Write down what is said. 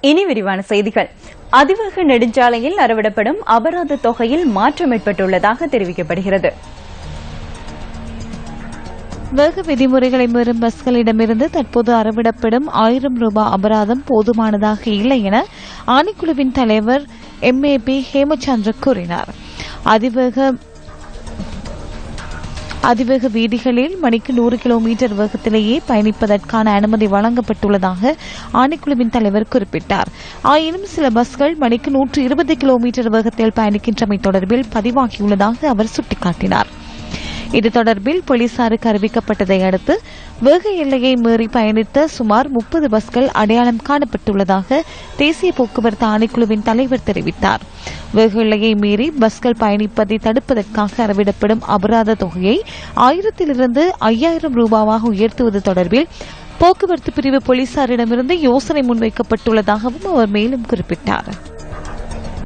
இனி விரிவான செய்திகள். அதிவேக நெடுஞ்சாலையில் அறவிடப்படும் அபராத தொகையில் மாற்றம் ஏற்பட்டுள்ளதாக தெரிவிக்கப்படுகிறது. வேக விதிமுறைகளை மீறும் பஸ்களிடமிருந்து தற்போது அறவிடப்படும் ஆயிரம் ரூபாய் அபராதம் போதுமானதாக இல்லை என ஆணைக்குழுவின் தலைவர் எம் ஏ பி ஹேமச்சந்திர கூறினார். அதிவேக அதிவேக வீதிகளில் மணிக்கு நூறு கிலோமீட்டர் வேகத்திலேயே பயணிப்பதற்கான அனுமதி வழங்கப்பட்டுள்ளதாக ஆணைக்குழுவின் தலைவர் குறிப்பிட்டார். ஆயினும் சில பஸ்கள் மணிக்கு நூற்று இருபது கிலோமீட்டர் வேகத்தில் பயணிக்கின்றமை தொடர்பில் பதிவாகியுள்ளதாக அவர் சுட்டிக்காட்டினார். இது தொடர்பில் போலீசாருக்கு அறிவிக்கப்பட்டதை அடுத்து வேக எல்லையை மீறி பயணித்த சுமார் முப்பது பஸ்கள் அடையாளம் காணப்பட்டுள்ளதாக தேசிய போக்குவரத்து ஆணைக்குழுவின் தலைவர் தெரிவித்தார். வேக எல்லையை மீறி பஸ்கள் பயணிப்பதை தடுப்பதற்காக அறவிடப்படும் அபராத தொகையை ஆயிரத்திலிருந்து ஐயாயிரம் ரூபாவாக உயர்த்துவது தொடர்பில் போக்குவரத்து பிரிவு போலீசாரிடமிருந்து யோசனை முன்வைக்கப்பட்டுள்ளதாகவும் அவர் மேலும் குறிப்பிட்டார்.